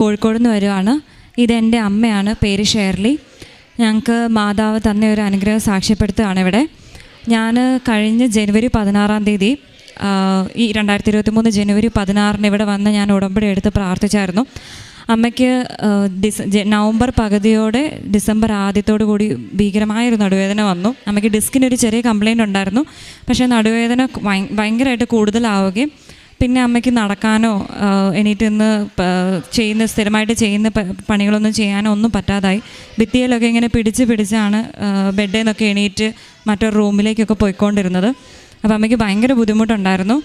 കോഴിക്കോട് നിന്ന് വരുവാണ് ഇതെന്റെ അമ്മയാണ് പേര് ഷേർലി. ഞങ്ങൾക്ക് മാതാവ് തന്നെ ഒരു അനുഗ്രഹം സാക്ഷ്യപ്പെടുത്തുകയാണ് ഇവിടെ. ഞാൻ കഴിഞ്ഞ ജനുവരി പതിനാറാം തീയതി ഈ രണ്ടായിരത്തി ഇരുപത്തി മൂന്ന് ജനുവരി പതിനാറിന് ഇവിടെ വന്ന് ഞാൻ ഉടമ്പടി എടുത്ത് പ്രാർത്ഥിച്ചായിരുന്നു. അമ്മയ്ക്ക് ഡിസ നവംബർ പകുതിയോടെ ഡിസംബർ ആദ്യത്തോടു കൂടി ഭീകരമായൊരു നടുവേദന വന്നു. അമ്മയ്ക്ക് ഡിസ്കിനൊരു ചെറിയ കംപ്ലയിന്റ് ഉണ്ടായിരുന്നു. പക്ഷേ നടുവേദന ഭയ- ഭയങ്കരമായിട്ട് കൂടുതലാവുകയും പിന്നെ അമ്മയ്ക്ക് നടക്കാനോ എണീറ്റ് നിന്ന് ചെയ്യുന്ന സ്ഥിരമായിട്ട് ചെയ്യുന്ന പണികളൊന്നും ചെയ്യാനോ ഒന്നും പറ്റാതായി. ഭിത്തിയിലൊക്കെ ഇങ്ങനെ പിടിച്ച് പിടിച്ചാണ് ബെഡിൽ നിന്നൊക്കെ എണീറ്റ് മറ്റൊരു റൂമിലേക്കൊക്കെ പോയിക്കൊണ്ടിരുന്നത്. അപ്പോൾ അമ്മയ്ക്ക് ഭയങ്കര ബുദ്ധിമുട്ടുണ്ടായിരുന്നു.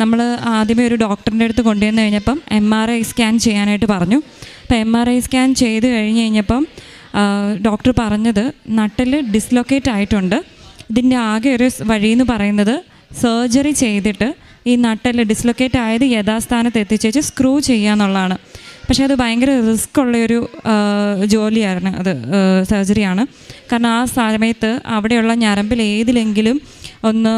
നമ്മൾ ആദ്യമേ ഒരു ഡോക്ടറിന്റെ അടുത്ത് കൊണ്ടുവന്ന് കഴിഞ്ഞപ്പം എം ആർ ഐ സ്കാൻ ചെയ്യാനായിട്ട് പറഞ്ഞു. അപ്പോൾ എം ആർ ഐ സ്കാൻ ചെയ്ത് കഴിഞ്ഞ് കഴിഞ്ഞപ്പം ഡോക്ടർ പറഞ്ഞത് നട്ടിൽ ഡിസ്ലൊക്കേറ്റ് ആയിട്ടുണ്ട്. ഇതിന്റെ ആകെ ഒരു വഴി എന്ന് പറയുന്നത് സർജറി ചെയ്തിട്ട് ഈ നട്ടൽ ഡിസ്ലൊക്കേറ്റ് ആയത് യഥാസ്ഥാനത്ത് എത്തിച്ചേച്ച് സ്ക്രൂ ചെയ്യുക എന്നുള്ളതാണ്. പക്ഷേ അത് ഭയങ്കര റിസ്ക് ഉള്ളൊരു ജോലിയാണ് അത് സർജറിയാണ് കാരണം ആ സമയത്ത് അവിടെയുള്ള ഞരമ്പിൽ ഏതിലെങ്കിലും ഒന്ന്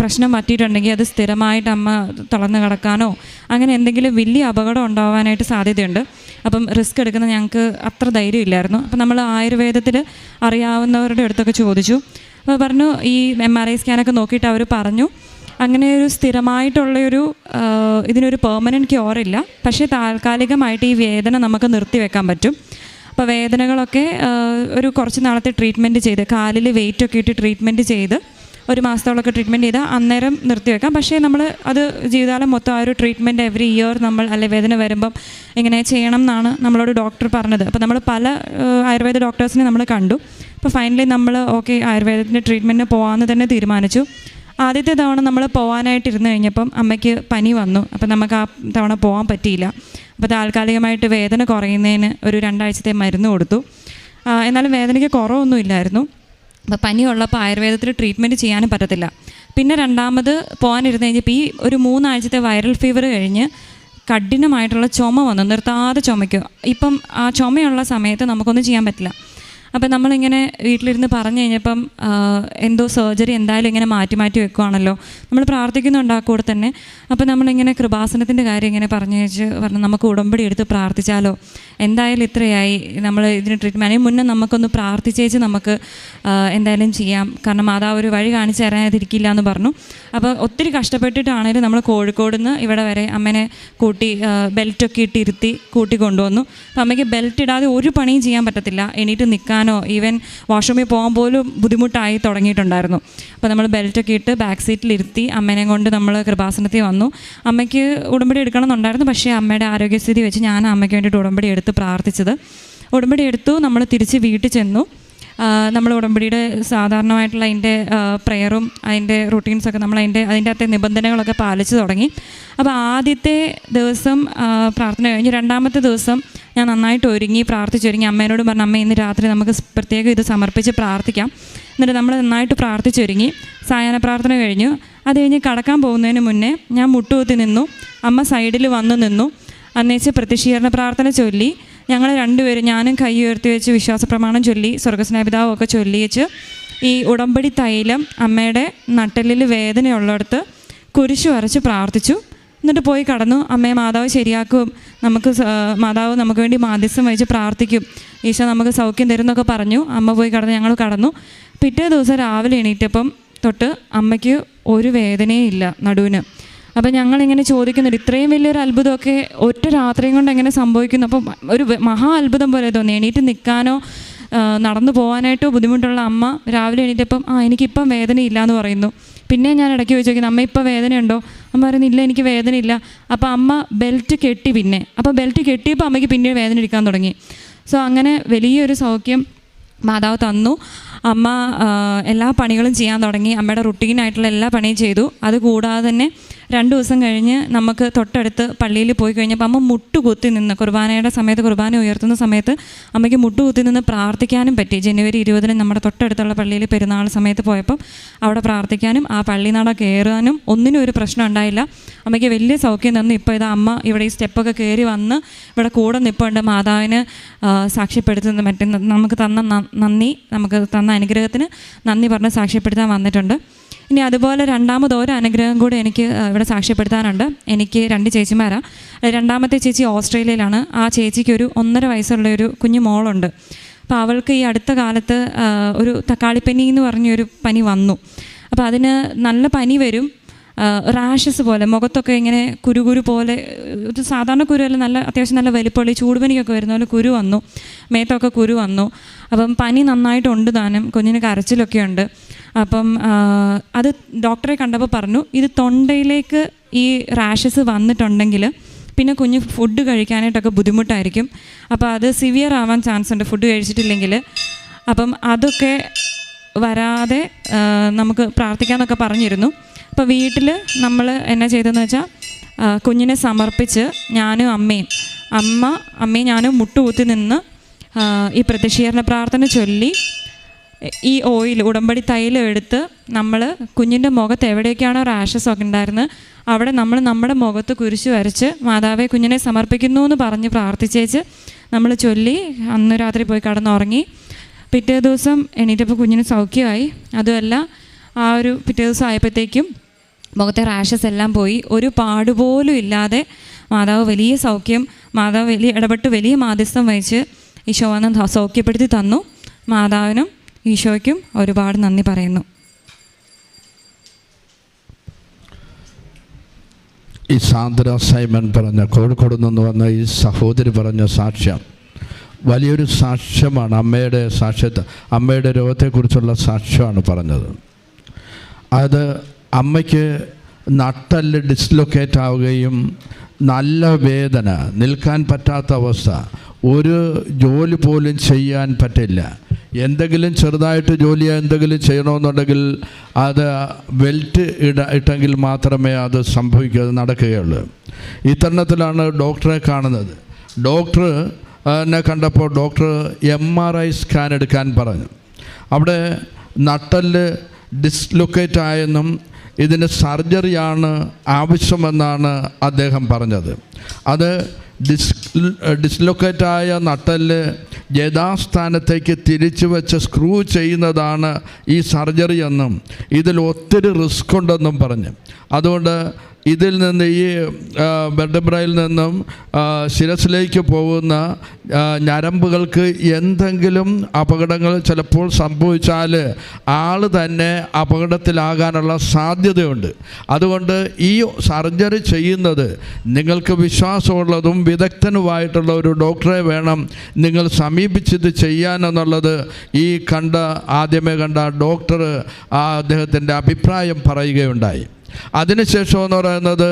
പ്രശ്നം പറ്റിയിട്ടുണ്ടെങ്കിൽ അത് സ്ഥിരമായിട്ട് അമ്മ തളർന്ന് കിടക്കാനോ അങ്ങനെ എന്തെങ്കിലും വലിയ അപകടം ഉണ്ടാവാനായിട്ട് സാധ്യതയുണ്ട്. അപ്പം റിസ്ക് എടുക്കുന്ന ഞങ്ങൾക്ക് അത്ര ധൈര്യമില്ലായിരുന്നു അപ്പം നമ്മൾ ആയുർവേദത്തിൽ അറിയാവുന്നവരുടെ അടുത്തൊക്കെ ചോദിച്ചു. അപ്പോൾ പറഞ്ഞു ഈ എം ആർ ഐ സ്കാനൊക്കെ നോക്കിയിട്ട് അവർ പറഞ്ഞു അങ്ങനെ ഒരു സ്ഥിരമായിട്ടുള്ളൊരു ഇതിനൊരു പെർമനന്റ് ക്യൂറില്ല പക്ഷേ താൽക്കാലികമായിട്ട് ഈ വേദന നമുക്ക് നിർത്തിവെക്കാൻ പറ്റും. അപ്പോൾ വേദനകളൊക്കെ ഒരു കുറച്ച് നാളത്തെ ട്രീറ്റ്മെന്റ് ചെയ്ത് കാലിൽ വെയിറ്റ് ഒക്കെ ഇട്ട് ട്രീറ്റ്മെന്റ് ചെയ്ത് ഒരു മാസത്തോളമൊക്കെ ട്രീറ്റ്മെന്റ് ചെയ്താൽ അന്നേരം നിർത്തിവെക്കാം പക്ഷേ നമ്മൾ അത് ജീവിതകാലം മൊത്തം ആ ഒരു ട്രീറ്റ്മെന്റ് എവറി ഇയർ നമ്മൾ അല്ലെ വേദന വരുമ്പം ഇങ്ങനെ ചെയ്യണം എന്നാണ് നമ്മളോട് ഡോക്ടർ പറഞ്ഞത്. അപ്പോൾ നമ്മൾ പല ആയുർവേദ ഡോക്ടേഴ്സിനെ നമ്മൾ കണ്ടു. അപ്പോൾ ഫൈനലി നമ്മൾ ഓക്കെ ആയുർവേദത്തിന്റെ ട്രീറ്റ്മെന്റിന് പോകാമെന്ന് തന്നെ തീരുമാനിച്ചു. ആദ്യത്തെ തവണ നമ്മൾ പോകാനായിട്ട് ഇരുന്ന് കഴിഞ്ഞപ്പം അമ്മയ്ക്ക് പനി വന്നു. അപ്പം നമുക്ക് ആ തവണ പോകാൻ പറ്റിയില്ല. അപ്പോൾ താൽക്കാലികമായിട്ട് വേദന കുറയുന്നതിന് ഒരു രണ്ടാഴ്ചത്തെ മരുന്ന് കൊടുത്തു. എന്നാലും വേദനയ്ക്ക് കുറവൊന്നുമില്ലായിരുന്നു അപ്പോൾ പനി ഉള്ളപ്പോൾ ആയുർവേദത്തിൽ ട്രീറ്റ്മെന്റ് ചെയ്യാനും പറ്റത്തില്ല. പിന്നെ രണ്ടാമത് പോകാനിരുന്ന് കഴിഞ്ഞപ്പോൾ ഈ ഒരു മൂന്നാഴ്ചത്തെ വൈറൽ ഫീവർ കഴിഞ്ഞ് കഠിനമായിട്ടുള്ള ചുമ വന്നു. നിർത്താതെ ചുമയ്ക്കും. ഇപ്പം ആ ചുമയുള്ള സമയത്ത് നമുക്കൊന്നും ചെയ്യാൻ പറ്റില്ല. അപ്പം നമ്മളിങ്ങനെ വീട്ടിലിരുന്ന് പറഞ്ഞു കഴിഞ്ഞപ്പം എന്തോ സർജറി എന്തായാലും ഇങ്ങനെ മാറ്റി മാറ്റി വെക്കുവാണല്ലോ. നമ്മൾ പ്രാർത്ഥിക്കുന്നുണ്ട് ആ കൂടെ തന്നെ. അപ്പം നമ്മളിങ്ങനെ കൃപാസനത്തിന്റെ കാര്യം ഇങ്ങനെ പറഞ്ഞു വെച്ച് പറഞ്ഞു നമുക്ക് ഉടമ്പടി എടുത്ത് പ്രാർത്ഥിച്ചാലോ? എന്തായാലും ഇത്രയായി നമ്മൾ ഇതിന് ട്രീറ്റ്മെന്റ് അതിന് മുന്നേ നമുക്കൊന്ന് പ്രാർത്ഥിച്ചേച്ച് നമുക്ക് എന്തായാലും ചെയ്യാം. കാരണം മാതാവ് ഒരു വഴി കാണിച്ചു തരാതിരിക്കില്ല എന്ന് പറഞ്ഞു. അപ്പോൾ ഒത്തിരി കഷ്ടപ്പെട്ടിട്ടാണെങ്കിലും നമ്മൾ കോഴിക്കോട് നിന്ന് ഇവിടെ വരെ അമ്മേനെ കൂട്ടി ബെൽറ്റൊക്കെ ഇട്ട് ഇരുത്തി കൂട്ടി കൊണ്ടുവന്നു. അപ്പോൾ അമ്മയ്ക്ക് ബെൽറ്റ് ഇടാതെ ഒരു പണിയും ചെയ്യാൻ പറ്റത്തില്ല. എണീറ്റ് നിൽക്കാനോ ഈവൻ വാഷ്റൂമിൽ പോകാൻ പോലും ബുദ്ധിമുട്ടായി തുടങ്ങിയിട്ടുണ്ടായിരുന്നു. അപ്പോൾ നമ്മൾ ബെൽറ്റൊക്കെ ഇട്ട് ബാക്ക് സീറ്റിലിരുത്തി അമ്മേനെ കൊണ്ട് നമ്മൾ കൃപാസനത്തിൽ വന്നു. അമ്മയ്ക്ക് ഉടമ്പടി എടുക്കണം എന്നുണ്ടായിരുന്നു പക്ഷേ അമ്മയുടെ ആരോഗ്യസ്ഥിതി വെച്ച് ഞാൻ അമ്മയ്ക്ക് വേണ്ടിയിട്ട് ഉടമ്പടി എടുത്ത് പ്രാർത്ഥിച്ചത്. ഉടമ്പടി എടുത്തു നമ്മൾ തിരിച്ച് വീട്ടിൽ ചെന്നു. നമ്മൾ ഉടമ്പടിയുടെ സാധാരണമായിട്ടുള്ള അതിന്റെ പ്രെയറും അതിന്റെ റൂട്ടീൻസൊക്കെ നമ്മൾ അതിന്റെ അതിന്റെ അകത്തെ നിബന്ധനകളൊക്കെ പാലിച്ചു തുടങ്ങി. അപ്പോൾ ആദ്യത്തെ ദിവസം പ്രാർത്ഥന കഴിഞ്ഞ് രണ്ടാമത്തെ ദിവസം ഞാൻ നന്നായിട്ട് ഒരുങ്ങി പ്രാർത്ഥിച്ചൊരുങ്ങി അമ്മേനോട് പറഞ്ഞു അമ്മ ഇന്ന് രാത്രി നമുക്ക് പ്രത്യേകം ഇത് സമർപ്പിച്ച് പ്രാർത്ഥിക്കാം. എന്നിട്ട് നമ്മൾ നന്നായിട്ട് പ്രാർത്ഥിച്ചൊരുങ്ങി സായാഹ്ന പ്രാർത്ഥന കഴിഞ്ഞു. അത് കഴിഞ്ഞ് കടക്കാൻ പോകുന്നതിന് മുന്നേ ഞാൻ മുട്ടുകുത്തി നിന്നു. അമ്മ സൈഡിൽ വന്നു നിന്നു. അന്നേച്ച് പ്രതിഷീകരണ പ്രാർത്ഥന ചൊല്ലി ഞങ്ങൾ രണ്ടുപേരും ഞാനും കൈ ഉയർത്തി വെച്ച് വിശ്വാസ പ്രമാണം ചൊല്ലി സ്വർഗസ്നാപിതാവും ഒക്കെ ചൊല്ലിയിച്ച് ഈ ഉടമ്പടി തൈലം അമ്മയുടെ നട്ടലിൽ വേദനയുള്ളിടത്ത് കുരിശു വരച്ച് പ്രാർത്ഥിച്ചു. എന്നിട്ട് പോയി കടന്നു. അമ്മയെ മാതാവ് ശരിയാക്കും. നമുക്ക് മാതാവ് നമുക്ക് വേണ്ടി മാധ്യസ്ഥം വഹിച്ച് പ്രാർത്ഥിക്കും. ഈശോ നമുക്ക് സൗഖ്യം തരുന്നൊക്കെ പറഞ്ഞു. അമ്മ പോയി കടന്നു ഞങ്ങൾ കടന്നു. പിറ്റേ ദിവസം രാവിലെ എണീറ്റപ്പം തൊട്ട് അമ്മയ്ക്ക് ഒരു വേദനയും ഇല്ല നടുവിന്. അപ്പം ഞങ്ങളിങ്ങനെ ചോദിക്കുന്നുണ്ട്. ഇത്രയും വലിയൊരു അത്ഭുതമൊക്കെ ഒറ്റ രാത്രിയും കൊണ്ട് എങ്ങനെ സംഭവിക്കുന്നു? അപ്പം ഒരു മഹാ അത്ഭുതം പോലെ തോന്നി. എണീറ്റ് നിൽക്കാനോ നടന്നു പോകാനായിട്ടോ ബുദ്ധിമുട്ടുള്ള അമ്മ രാവിലെ എണീറ്റപ്പം ആ എനിക്കിപ്പം ഇല്ല എന്ന് പറയുന്നു. പിന്നെ ഞാൻ ഇടയ്ക്ക് ചോദിച്ചു അമ്മ ഇപ്പോൾ വേദനയുണ്ടോ? അമ്മ പറയുന്നു ഇല്ല എനിക്ക് ഇല്ല അപ്പോൾ അമ്മ ബെൽറ്റ് കെട്ടി പിന്നെ. അപ്പോൾ ബെൽറ്റ് കെട്ടിയപ്പോൾ അമ്മയ്ക്ക് പിന്നെ വേദന എടുക്കാൻ തുടങ്ങി. സോ അങ്ങനെ വലിയൊരു സൗഖ്യം മാതാവ് തന്നു. അമ്മ എല്ലാ പണികളും ചെയ്യാൻ തുടങ്ങി. അമ്മയുടെ റുട്ടീനായിട്ടുള്ള എല്ലാ പണിയും ചെയ്തു. അതുകൂടാതെ തന്നെ രണ്ട് ദിവസം കഴിഞ്ഞ് നമുക്ക് തൊട്ടടുത്ത് പള്ളിയിൽ പോയി കഴിഞ്ഞപ്പോൾ അമ്മ മുട്ടുകുത്തി നിന്ന് കുർബാനയുടെ സമയത്ത് കുർബാന ഉയർത്തുന്ന സമയത്ത് അമ്മയ്ക്ക് മുട്ടുകുത്തി നിന്ന് പ്രാർത്ഥിക്കാനും പറ്റി. ജനുവരി ഇരുപതിന് നമ്മുടെ തൊട്ടടുത്തുള്ള പള്ളിയിൽ പെരുന്നാൾ സമയത്ത് പോയപ്പം അവിടെ പ്രാർത്ഥിക്കാനും ആ പള്ളി നാട കയറാനും ഒന്നിനും ഒരു പ്രശ്നം ഉണ്ടായില്ല. അമ്മയ്ക്ക് വലിയ സൗഖ്യം തന്നു. ഇപ്പോൾ ഇത് അമ്മ ഇവിടെ ഈ സ്റ്റെപ്പൊക്കെ കയറി വന്ന് ഇവിടെ കൂടെ നിൽപ്പുണ്ട് മാതാവിന് സാക്ഷ്യപ്പെടുത്തുന്ന മറ്റേ നമുക്ക് തന്ന നന്ദി നമുക്ക് തന്ന അനുഗ്രഹത്തിന് നന്ദി പറഞ്ഞ് സാക്ഷ്യപ്പെടുത്താൻ വന്നിട്ടുണ്ട്. ഇനി അതുപോലെ രണ്ടാമത് ഒരു അനുഗ്രഹം കൂടെ എനിക്ക് ഇവിടെ സാക്ഷ്യപ്പെടുത്താനുണ്ട്. എനിക്ക് രണ്ട് ചേച്ചിമാരാണ് രണ്ടാമത്തെ ചേച്ചി ഓസ്ട്രേലിയയിലാണ്. ആ ചേച്ചിക്ക് ഒരു ഒന്നര വയസ്സുള്ള ഒരു കുഞ്ഞു മോളുണ്ട്. അപ്പോൾ അവൾക്ക് ഈ അടുത്ത കാലത്ത് ഒരു തക്കാളിപ്പനി എന്ന് പറഞ്ഞൊരു പനി വന്നു. അപ്പോൾ അതിന് നല്ല പനി വരും. റാഷസ് പോലെ മുഖത്തൊക്കെ ഇങ്ങനെ കുരുകുരു പോലെ ഒരു സാധാരണ കുരുവല്ല നല്ല അത്യാവശ്യം നല്ല വലിപ്പമുള്ള ചൂടുപനിക്കൊക്കെ വരുന്ന പോലെ കുരു വന്നു. മേത്തൊക്കെ കുരു വന്നു. അപ്പം പനി നന്നായിട്ടുണ്ട് താനും. കുഞ്ഞിന് കരച്ചിലൊക്കെ ഉണ്ട് അപ്പം അത് ഡോക്ടറെ കണ്ടപ്പോൾ പറഞ്ഞു ഇത് തൊണ്ടയിലേക്ക് ഈ റാഷസ് വന്നിട്ടുണ്ടെങ്കിൽ പിന്നെ കുഞ്ഞ് ഫുഡ് കഴിക്കാനായിട്ടൊക്കെ ബുദ്ധിമുട്ടായിരിക്കും. അപ്പോൾ അത് സിവിയർ ആവാൻ ചാൻസ് ഉണ്ട് ഫുഡ് കഴിച്ചിട്ടില്ലെങ്കിൽ. അപ്പം അതൊക്കെ വരാതെ നമുക്ക് പ്രാർത്ഥിക്കാമെന്നൊക്കെ പറഞ്ഞിരുന്നു. അപ്പോൾ വീട്ടിൽ നമ്മൾ എന്നാ ചെയ്തതെന്ന് വെച്ചാൽ കുഞ്ഞിനെ സമർപ്പിച്ച് ഞാനും അമ്മയും അമ്മ അമ്മയും ഞാനും മുട്ടുകൂത്തി നിന്ന് ഈ പ്രതിഷീകരണ പ്രാർത്ഥന ചൊല്ലി ഈ ഓയിൽ ഉടമ്പടി തൈലം എടുത്ത് നമ്മൾ കുഞ്ഞിന്റെ മുഖത്ത് എവിടെയൊക്കെയാണോ റാഷസ് ഒക്കെ ഉണ്ടായിരുന്നത് അവിടെ നമ്മൾ നമ്മുടെ മുഖത്ത് കുരിശ് വരച്ച് മാതാവെ കുഞ്ഞിനെ സമർപ്പിക്കുന്നു എന്ന് പറഞ്ഞ് പ്രാർത്ഥിച്ചേച്ച് നമ്മൾ ചൊല്ലി അന്ന് രാത്രി പോയി കടന്നുറങ്ങി. പിറ്റേ ദിവസം എണീറ്റപ്പോൾ കുഞ്ഞിന് സൗഖ്യമായി. അതുമല്ല ആ ഒരു പിറ്റേ ദിവസം ആയപ്പോഴത്തേക്കും മുഖത്തെ റാഷസ് എല്ലാം പോയി. ഒരു പാടുപോലും ഇല്ലാതെ മാതാവ് വലിയ സൗഖ്യം മാതാവ് വലിയ ഇടപെട്ട് വലിയ മാധ്യസ്ഥം വഹിച്ച് ഈശോ വന്ന് സൗഖ്യപ്പെടുത്തി തന്നു. മാതാവിനും ഈശോയ്ക്കും ഒരുപാട് നന്ദി പറയുന്നു. ഈ സാന്ദ്ര സൈമൻ പറഞ്ഞ കോഴിക്കോട് നിന്ന് വന്ന ഈ സഹോദരി പറഞ്ഞ സാക്ഷ്യം വലിയൊരു സാക്ഷ്യമാണ് അമ്മയുടെ സാക്ഷ്യത്തെ അമ്മയുടെ രോഗത്തെക്കുറിച്ചുള്ള സാക്ഷ്യമാണ് പറഞ്ഞത്. അത് അമ്മയ്ക്ക് നട്ടൽ ഡിസ്ലൊക്കേറ്റ് ആവുകയും നല്ല വേദന നിൽക്കാൻ പറ്റാത്ത അവസ്ഥ ഒരു ജോലി പോലും ചെയ്യാൻ പറ്റില്ല. എന്തെങ്കിലും ചെറുതായിട്ട് ജോലി എന്തെങ്കിലും ചെയ്യണമെന്നുണ്ടെങ്കിൽ അത് വെൽറ്റ് ഇട ഇട്ടെങ്കിൽ മാത്രമേ അത് സംഭവിക്കുക അത് നടക്കുകയുള്ളൂ. ഇത്തരണത്തിലാണ് ഡോക്ടറെ കാണുന്നത്. ഡോക്ടർ എന്നെ കണ്ടപ്പോൾ doctor M R I scan എടുക്കാൻ പറഞ്ഞു. അവിടെ നട്ടൽ ഡിസ്ലൊക്കേറ്റ് ആയെന്നും ഇതിന് സർജറിയാണ് ആവശ്യമെന്നാണ് അദ്ദേഹം പറഞ്ഞത്. അത് ഡിസ് ഡിസ്ലൊക്കേറ്റായ നട്ടൽ യഥാസ്ഥാനത്തേക്ക് തിരിച്ചു വെച്ച് സ്ക്രൂ ചെയ്യുന്നതാണ് ഈ സർജറി എന്നും ഇതിൽ ഒത്തിരി റിസ്ക് ഉണ്ടെന്നും പറഞ്ഞു. അതുകൊണ്ട് ഇതിൽ നിന്ന് ഈ ബെഡബ്രയിൽ നിന്നും ശിരസിലേക്ക് പോകുന്ന ഞരമ്പുകൾക്ക് എന്തെങ്കിലും അപകടങ്ങൾ ചിലപ്പോൾ സംഭവിച്ചാൽ ആൾ തന്നെ അപകടത്തിലാകാനുള്ള സാധ്യതയുണ്ട്. അതുകൊണ്ട് ഈ സർജറി ചെയ്യുന്നത് നിങ്ങൾക്ക് വിശ്വാസമുള്ളതും വിദഗ്ധനുമായിട്ടുള്ള ഒരു ഡോക്ടറെ വേണം നിങ്ങൾ സമീപിച്ചിത് ചെയ്യാനെന്നുള്ളത് ഈ കണ്ട ആദ്യമേ കണ്ട ഡോക്ടർ അദ്ദേഹത്തിന്റെ അഭിപ്രായം പറയുകയുണ്ടായി. അതിനുശേഷം എന്ന് പറയുന്നത്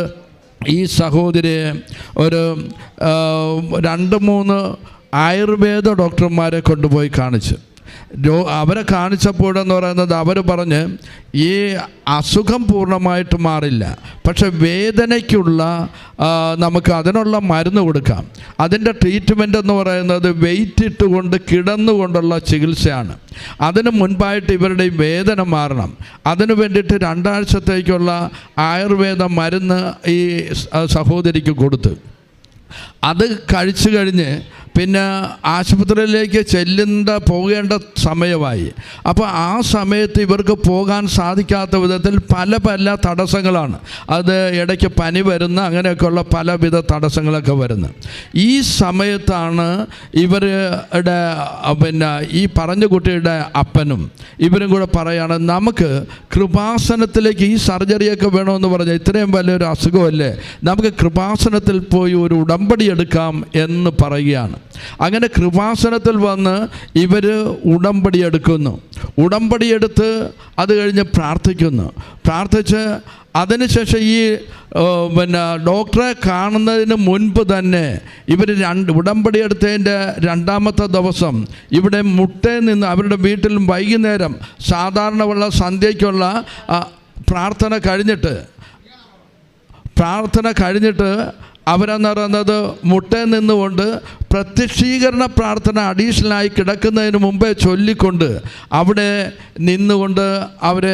ഈ സഹോദരിയെ ഒരു രണ്ട് മൂന്ന് ആയുർവേദ ഡോക്ടർമാരെ കൊണ്ടുപോയി കാണിച്ചു. അവരെ കാണിച്ചപ്പോഴെന്ന് പറയുന്നത് അവർ പറഞ്ഞ് ഈ അസുഖം പൂർണമായിട്ട് മാറില്ല. പക്ഷെ വേദനയ്ക്കുള്ള നമുക്ക് അതിനുള്ള മരുന്ന് കൊടുക്കാം. അതിന്റെ ട്രീറ്റ്മെന്റ് എന്ന് പറയുന്നത് വെയിറ്റ് ഇട്ടുകൊണ്ട് കിടന്നുകൊണ്ടുള്ള ചികിത്സയാണ്. അതിന് മുൻപായിട്ട് ഇവരുടെ വേദന മാറണം. അതിനു വേണ്ടിയിട്ട് രണ്ടാഴ്ചത്തേക്കുള്ള ആയുർവേദ മരുന്ന് ഈ സഹോദരിക്ക് കൊടുത്തു. അത് കഴിച്ചു കഴിഞ്ഞ് പിന്നെ ആശുപത്രിയിലേക്ക് ചെല്ലേണ്ട പോകേണ്ട സമയമായി. അപ്പോൾ ആ സമയത്ത് ഇവർക്ക് പോകാൻ സാധിക്കാത്ത വിധത്തിൽ പല പല തടസ്സങ്ങളാണ്. അത് ഇടയ്ക്ക് പനി വരുന്ന അങ്ങനെയൊക്കെയുള്ള പലവിധ തടസ്സങ്ങളൊക്കെ വരുന്നു. ഈ സമയത്താണ് ഇവരുടെ പിന്നെ ഈ പറഞ്ഞ കുട്ടിയുടെ അപ്പനും ഇവരും കൂടെ പറയാണ് നമുക്ക് കൃപാസനത്തിലേക്ക് ഈ സർജറിയൊക്കെ വേണമെന്ന് പറഞ്ഞാൽ ഇത്രയും വലിയൊരു അസുഖമല്ലേ? നമുക്ക് കൃപാസനത്തിൽ പോയി ഒരു ഉടമ്പടി എടുക്കാം എന്ന് പറയുകയാണ്. അങ്ങനെ കൃപാസനത്തിൽ വന്ന് ഇവർ ഉടമ്പടി എടുക്കുന്നു. ഉടമ്പടി എടുത്ത് അത് കഴിഞ്ഞ് പ്രാർത്ഥിക്കുന്നു. പ്രാർത്ഥിച്ച് അതിനുശേഷം ഈ പിന്നെ ഡോക്ടറെ കാണുന്നതിന് മുൻപ് തന്നെ ഇവർ രണ്ട് ഉടമ്പടി എടുത്തതിന്റെ രണ്ടാമത്തെ ദിവസം ഇവിടെ മുട്ടയിൽ നിന്ന് അവരുടെ വീട്ടിൽ വൈകുന്നേരം സാധാരണയുള്ള സന്ധ്യയ്ക്കുള്ള പ്രാർത്ഥന കഴിഞ്ഞിട്ട് പ്രാർത്ഥന കഴിഞ്ഞിട്ട് അവരെന്ന് പറയുന്നത് മുട്ടയിൽ നിന്നുകൊണ്ട് പ്രത്യക്ഷീകരണ പ്രാർത്ഥന അഡീഷണലായി കിടക്കുന്നതിന് മുമ്പേ ചൊല്ലിക്കൊണ്ട് അവിടെ നിന്നുകൊണ്ട് അവർ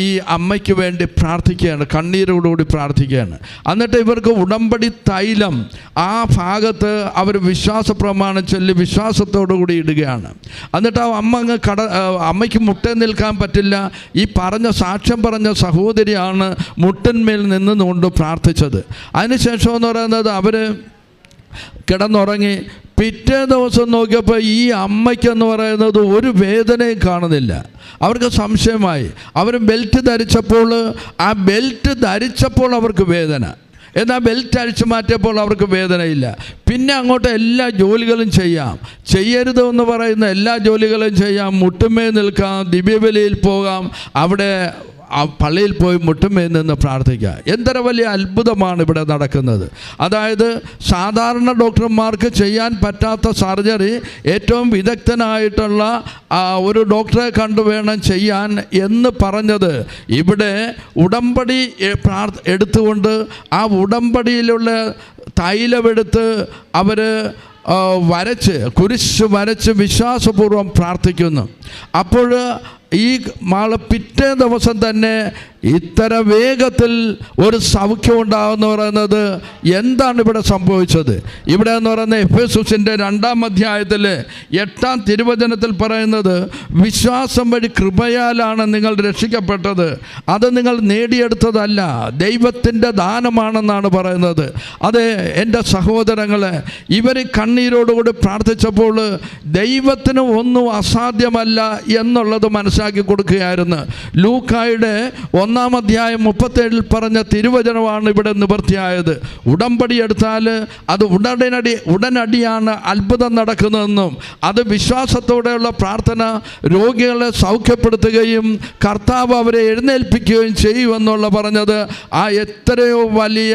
ഈ അമ്മയ്ക്ക് വേണ്ടി പ്രാർത്ഥിക്കുകയാണ് കണ്ണീരോടുകൂടി പ്രാർത്ഥിക്കുകയാണ്. എന്നിട്ട് ഇവർക്ക് ഉടമ്പടി തൈലം ആ ഭാഗത്ത് അവർ വിശ്വാസ പ്രമാണം ചൊല്ലി വിശ്വാസത്തോടു കൂടി ഇടുകയാണ്. എന്നിട്ട് ആ അമ്മ അങ്ങ് കട അമ്മയ്ക്ക് മുട്ട നിൽക്കാൻ പറ്റില്ല. ഈ പറഞ്ഞ സാക്ഷ്യം പറഞ്ഞ സഹോദരിയാണ് മുട്ടന്മേൽ നിന്നുകൊണ്ട് പ്രാർത്ഥിച്ചത്. അതിനുശേഷം എന്ന് പറയുന്നത് അവർ കിടന്നുറങ്ങി പിറ്റേ ദിവസം നോക്കിയപ്പോൾ ഈ അമ്മയ്ക്കെന്ന് പറയുന്നത് ഒരു വേദനയും കാണുന്നില്ല. അവർക്ക് സംശയമായി. അവർ ബെൽറ്റ് ധരിച്ചപ്പോൾ ആ ബെൽറ്റ് ധരിച്ചപ്പോൾ അവർക്ക് വേദന. എന്നാൽ ബെൽറ്റ് അഴിച്ചു മാറ്റിയപ്പോൾ അവർക്ക് വേദനയില്ല. പിന്നെ അങ്ങോട്ട് എല്ലാ ജോലികളും ചെയ്യാം. ചെയ്യരുത് എന്ന് പറയുന്ന എല്ലാ ജോലികളും ചെയ്യാം. മുട്ടുമേ നിൽക്കാം ദിവ്യബലിയിൽ പോകാം. അവിടെ ആ പള്ളിയിൽ പോയി മുട്ടുമേ നിന്ന് പ്രാർത്ഥിക്കുക. എന്തൊരു വലിയ അത്ഭുതമാണ് ഇവിടെ നടക്കുന്നത്. അതായത് സാധാരണ ഡോക്ടർമാർക്ക് ചെയ്യാൻ പറ്റാത്ത സർജറി ഏറ്റവും വിദഗ്ധനായിട്ടുള്ള ഒരു ഡോക്ടറെ കണ്ടു വേണം ചെയ്യാൻ എന്ന് പറഞ്ഞത് ഇവിടെ ഉടമ്പടി എടുത്തുകൊണ്ട് ആ ഉടമ്പടിയിലുള്ള തൈലമെടുത്ത് അവർ വരച്ച് കുരിശ് വരച്ച് വിശ്വാസപൂർവം പ്രാർത്ഥിക്കുന്നു. അപ്പോൾ ഈ മാള പിറ്റേ ദിവസം തന്നെ ഇത്തര വേഗത്തിൽ ഒരു സൗഖ്യം ഉണ്ടാകുമെന്ന് പറയുന്നത് എന്താണ് ഇവിടെ സംഭവിച്ചത്? ഇവിടെ എന്ന് പറയുന്ന എഫ് എസുസിന്റെ രണ്ടാം അധ്യായത്തിൽ എട്ടാം തിരുവചനത്തിൽ പറയുന്നത് വിശ്വാസം വഴി കൃപയാലാണ് നിങ്ങൾ രക്ഷിക്കപ്പെട്ടത്. അത് നിങ്ങൾ നേടിയെടുത്തതല്ല ദൈവത്തിന്റെ ദാനമാണെന്നാണ് പറയുന്നത്. അത് എന്റെ സഹോദരങ്ങളെ ഇവർ കണ്ണീരോടുകൂടി പ്രാർത്ഥിച്ചപ്പോൾ ദൈവത്തിന് ഒന്നും അസാധ്യമല്ല എന്നുള്ളത് മനസ്സിലാക്കി കൊടുക്കുകയായിരുന്നു. ലൂക്കായുടെ ഒന്നാം അധ്യായം മുപ്പത്തേഴിൽ പറഞ്ഞ തിരുവചനമാണ് ഇവിടെ നിവൃത്തിയായത് ഉടമ്പടി എടുത്താൽ അത് ഉടനടി ഉടനടിയാണ് അത്ഭുതം നടക്കുന്നതെന്നും അത് വിശ്വാസത്തോടെയുള്ള പ്രാർത്ഥന രോഗികളെ സൗഖ്യപ്പെടുത്തുകയും കർത്താവ് അവരെ എഴുന്നേൽപ്പിക്കുകയും ചെയ്യുമെന്നുള്ള പറഞ്ഞത് ആ എത്രയോ വലിയ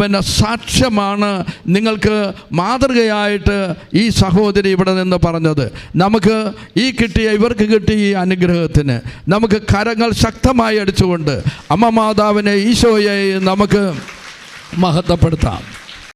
പിന്നെ സാക്ഷ്യമാണ് നിങ്ങൾക്ക് മാതൃകയായിട്ട് ഈ സഹോദരി ഇവിടെ നിന്ന് പറഞ്ഞത്. നമുക്ക് ഈ കിട്ടിയ ഇവർക്ക് കിട്ടിയ ഈ അനുഗ്രഹത്തിന് നമുക്ക് കരങ്ങൾ ശക്തമായി അടിച്ചുകൊണ്ട് അമ്മ മാതാവിനെ ഈശോയെ നമുക്ക് മഹത്വപ്പെടുത്താം.